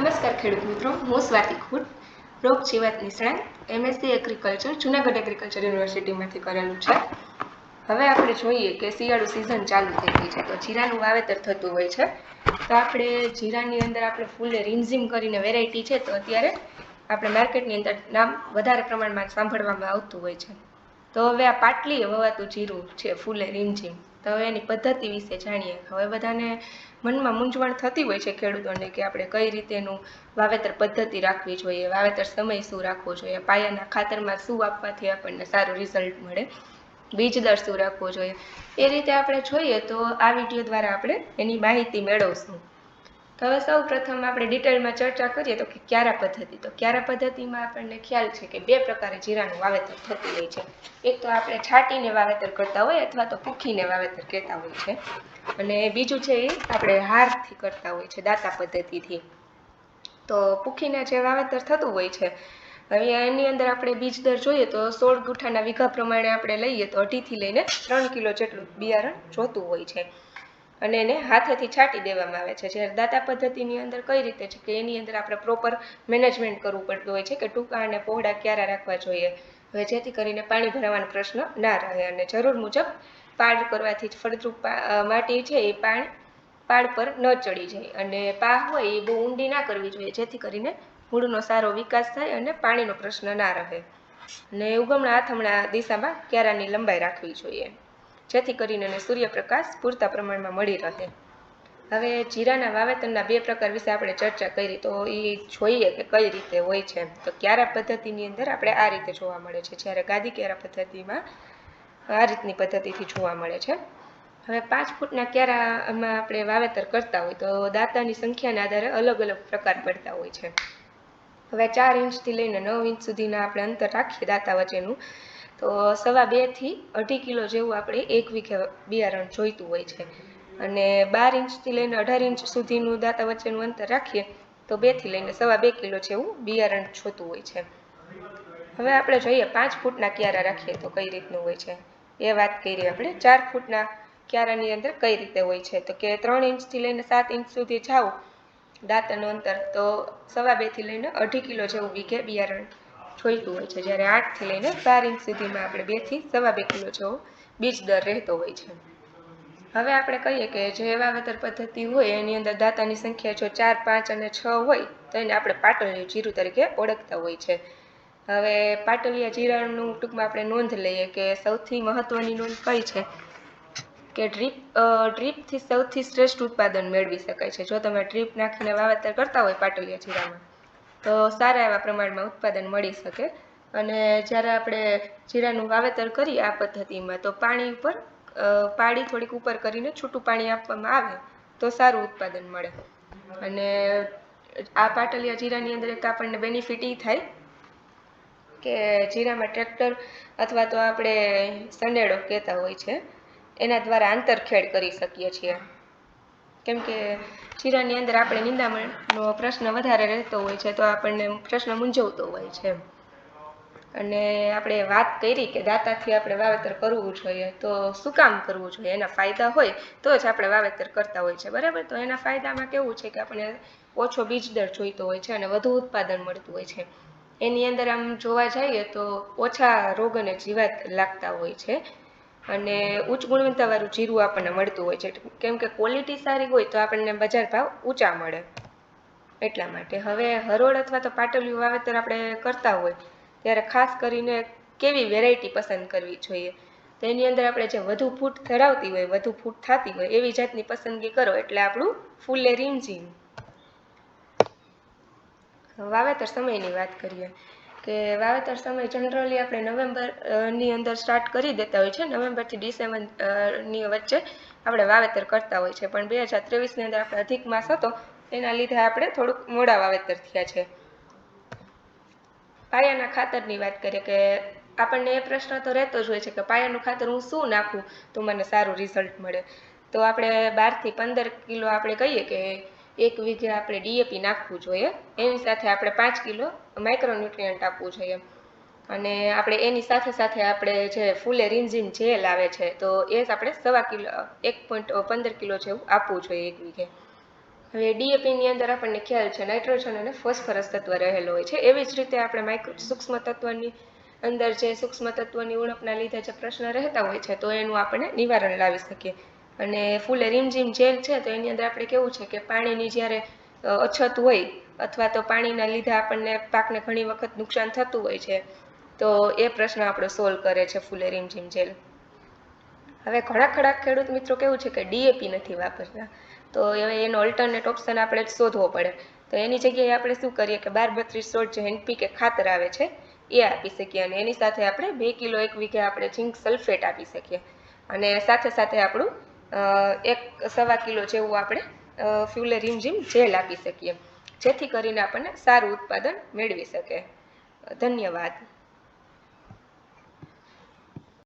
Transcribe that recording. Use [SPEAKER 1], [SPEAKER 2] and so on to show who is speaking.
[SPEAKER 1] નમસ્કાર ખેડૂત મિત્રો, હું સ્વાતિ ખુટ, રોગ જીવાત નિષ્ણાત એમએસસી એગ્રીકલ્ચર જુનાગઢ એગ્રીકલ્ચર યુનિવર્સિટીમાંથી કરેલું છે. હવે આપણે જોઈએ કે શિયાળુ સિઝન ચાલુ થઈ ગઈ છે. તો જીરાનું વાવેતર થતું હોય છે. તો આપણે જીરાની અંદર આપણે ફૂલે રીમઝીમ કરીને વેરાયટી છે. તો અત્યારે આપણે માર્કેટની અંદર નામ વધારે પ્રમાણમાં સાંભળવામાં આવતું હોય છે. તો હવે આ પાટલી વવાતું જીરું છે, ફૂલે રીમઝીમ. તો હવે એની પદ્ધતિ વિશે જાણીએ. હવે બધાને મનમાં મૂંઝવણ થતી હોય છે ખેડૂતોને કે આપણે કઈ રીતેનું વાવેતર પદ્ધતિ રાખવી જોઈએ, વાવેતર સમય શું રાખવો જોઈએ, પાયાના ખાતરમાં શું આપવાથી આપણને સારું રિઝલ્ટ મળે, બીજ દર શું રાખવો જોઈએ. એ રીતે આપણે જોઈએ તો આ વીડિયો દ્વારા આપણે એની માહિતી મેળવશું. તો હવે સૌ પ્રથમ આપણે ડિટેલમાં ચર્ચા કરીએ તો કે ક્યારા પદ્ધતિ? તો ક્યારા પદ્ધતિમાં આપણને ખ્યાલ છે કે બે પ્રકારે જીરાનું વાવેતર થતું હોય છે. એક તો આપણે છાંટીને વાવેતર કરતા હોય અથવા તો પૂખીને વાવેતર કહેતા હોય છે. અને બીજું છે એ આપણે હારથી કરતા હોય છે દાતા પદ્ધતિથી. તો પૂખીને જે વાવેતર થતું હોય છે હવે એની અંદર આપણે બીજ દર જોઈએ તો સોળ ગુઠાના વીઘા પ્રમાણે આપણે લઈએ તો અઢીથી લઈને ત્રણ કિલો જેટલું બિયારણ જોતું હોય છે. અને એને હાથેથી છાંટી દેવામાં આવે છે. જ્યારે દાતા પદ્ધતિની અંદર કઈ રીતે છે કે એની અંદર આપણે પ્રોપર મેનેજમેન્ટ કરવું પડતું હોય છે કે ટૂંકા અને પહોળા ક્યારા રાખવા જોઈએ. હવે જેથી કરીને પાણી ભરાવાનો પ્રશ્ન ના રહે અને જરૂર મુજબ પાડ કરવાથી જ ફળદ્રુપ માટી છે એ પાણ પાડ પર ન ચડી જાય અને પા હોય એ બહુ ઊંડી ના કરવી જોઈએ જેથી કરીને મૂળનો સારો વિકાસ થાય અને પાણીનો પ્રશ્ન ના રહે. ને ઉગમણા હાથમણા દિશામાં ક્યારાની લંબાઈ રાખવી જોઈએ. જેથી કરીને એને સૂર્યપ્રકાશ પૂરતા પ્રમાણમાં મળી રહે. હવે જીરાના વાવેતરના બે પ્રકાર વિશે આપણે ચર્ચા કરી, તો એ જોઈએ કે કઈ રીતે હોય છે તો ક્યારા પદ્ધતિની અંદર આપણે આ રીતે જોવા મળે છે, જ્યારે ગાદી ક્યારા પદ્ધતિમાં આ રીતની પદ્ધતિથી જોવા મળે છે. હવે પાંચ ફૂટના ક્યારામાં આપણે વાવેતર કરતા હોય, તો દાંતાની સંખ્યાના આધારે અલગ અલગ પ્રકાર પડતા હોય છે. હવે ચાર ઇંચથી લઈને નવ ઇંચ સુધીના આપણે અંતર રાખીએ દાંતા વચ્ચેનું. તો સવા બેથી અઢી કિલો જેવું આપણે એક વીઘે બિયારણ જોઈતું હોય છે. અને બાર ઇંચથી લઈને અઢાર ઇંચ સુધીનું દાંતા વચ્ચેનું અંતર રાખીએ, તો બેથી લઈને સવા બે કિલો જેવું બિયારણ જોતું હોય છે. હવે આપણે જોઈએ પાંચ ફૂટના ક્યારા રાખીએ તો કઈ રીતનું હોય છે? એ વાત કરી આપણે. ચાર ફૂટના ક્યારાની અંદર કઈ રીતે હોય છે? તો કે ત્રણ ઇંચથી લઈને સાત ઇંચ સુધી જાઓ, દાંતનું અંતર તો સવા બેથી લઈને અઢી કિલો જેવું વીઘે બિયારણ જોઈતું હોય છે. જ્યારે આઠથી લઈને બાર ઇંચ સુધીમાં આપણે બેથી સવા બે કિલો જેવો બીજ દર રહેતો હોય છે. હવે આપણે કહીએ કે જે વાવેતર પદ્ધતિ હોય એની અંદર દાતાની સંખ્યા જો ચાર, પાંચ અને છ હોય, તો એને આપણે પાટલિયું જીરું તરીકે ઓળખતા હોય છે. હવે પાટલિયા જીરાનું ટૂંકમાં આપણે નોંધ લઈએ કે સૌથી મહત્ત્વની નોંધ કઈ છે? કે ડ્રીપ ડ્રીપથી સૌથી શ્રેષ્ઠ ઉત્પાદન મેળવી શકાય છે. જો તમે ડ્રીપ નાખીને વાવેતર કરતા હોય પાટલિયા જીરામાં તો સારા એવા પ્રમાણમાં ઉત્પાદન મળી શકે. અને જ્યારે આપણે જીરાનું વાવેતર કરીએ આ પદ્ધતિમાં, તો પાણી ઉપર પાડી થોડીક ઉપર કરીને છૂટું પાણી આપવામાં આવે, તો સારું ઉત્પાદન મળે. અને આ પાટલિયા જીરાની અંદર એક આપણને બેનિફિટ એ થાય કે જીરામાં ટ્રેક્ટર અથવા તો આપણે સંડેડો કહેતા હોય છે, એના દ્વારા આંતરખેડ કરી શકીએ છીએ. કેમ કે જીરાની અંદર આપણે નિંદામણનો પ્રશ્ન વધારે રહેતો હોય છે, તો આપણને પ્રશ્ન મૂંઝવતો હોય છે. અને આપણે વાત કરી કે દાંતાથી આપણે વાવેતર કરવું જોઈએ, તો શું કામ કરવું જોઈએ? એના ફાયદા હોય તો જ આપણે વાવેતર કરતા હોય છે, બરાબર? તો એના ફાયદામાં કેવું છે કે આપણે ઓછો બીજ દર જોઈતો હોય છે અને વધુ ઉત્પાદન મળતું હોય છે. એની અંદર આમ જોવા જઈએ તો ઓછા રોગ અને જીવાત લાગતા હોય છે. અને ઉચ્ચ ગુણવત્તાવાળું જીરું આપણને મળતું હોય છે. કેમ કે ક્વોલિટી સારી હોય તો આપણને બજાર ભાવ ઊંચા મળે. એટલા માટે હવે હરોળ અથવા તો પાટલિયું વાવેતર આપણે કરતા હોય, ત્યારે ખાસ કરીને કેવી વેરાયટી પસંદ કરવી જોઈએ? તો એની અંદર આપણે જે વધુ ફૂટ ધરાવતી હોય, વધુ ફૂટ થતી હોય, એવી જાતની પસંદગી કરો. એટલે આપણું ફૂલે રીમઝીમ વાવેતર સમયની વાત કરીએ. કે વાવેતર સમય જનરલી આપણે નવેમ્બરની અંદર સ્ટાર્ટ કરી દેતા હોય છે. નવેમ્બરથી ડિસેમ્બરની વચ્ચે આપણે વાવેતર કરતા હોય છે. પણ બે હજાર ત્રેવીસની અંદર આપણે અધિક માસ હતો, એના લીધે આપણે થોડુંક મોડા વાવેતર થયા છે. પાયાના ખાતરની વાત કરીએ કે આપણને એ પ્રશ્ન તો રહેતો જ હોય છે કે પાયાનું ખાતર હું શું નાખું તો મને સારું રિઝલ્ટ મળે. તો આપણે બારથી પંદર કિલો આપણે કહીએ કે એક વીઘે આપણે ડીએપી નાખવું જોઈએ. એની સાથે આપણે પાંચ કિલો માઇક્રોન્યુટ્રિયન્ટ આપવું જોઈએ. અને આપણે એની સાથે સાથે આપણે જે ફૂલે રીમઝીમ જેલ આવે છે, તો એ આપણે સવા કિલો, એક પોઈન્ટ પંદર કિલો જેવું આપવું જોઈએ એક વીઘે. હવે ડીએપીની અંદર આપણને ખ્યાલ છે, નાઇટ્રોજન અને ફોસ્ફરસ તત્વ રહેલો હોય છે. એવી જ રીતે આપણે માઇક્રો સૂક્ષ્મ તત્વની અંદર જે સૂક્ષ્મ તત્વની ઉણપના લીધે જે પ્રશ્ન રહેતા હોય છે, તો એનું આપણે નિવારણ લાવી શકીએ. અને ફૂલે રીમઝીમ જેલ છે, તો એની અંદર આપણે કેવું છે કે પાણીની જ્યારે અછત હોય અથવા તો પાણીના લીધે આપણને પાકને ઘણી વખત નુકસાન થતું હોય છે, તો એ પ્રશ્ન આપણો સોલ્વ કરે છે ફૂલે રીમઝીમ જેલ. હવે ઘણા ખરા ખેડૂત મિત્રો કેવું છે કે ડીએપી નથી વાપરતા, તો હવે એનો ઓલ્ટરનેટ ઓપ્શન આપણે શોધવો પડે. તો એની જગ્યાએ આપણે શું કરીએ કે બાર બત્રીસ સોળ જે એનપીકે ખાતર આવે છે, એ આપી શકીએ અને એની સાથે આપણે બે કિલો એક વીઘે આપણે ઝીંક સલ્ફેટ આપી શકીએ. અને સાથે સાથે આપણું એક સવા કિલો જેવું આપણે ફ્યુલે રીમઝીમ જેલ આપી શકીએ. જેથી કરીને આપણને સારું ઉત્પાદન મેળવી શકે. ધન્યવાદ.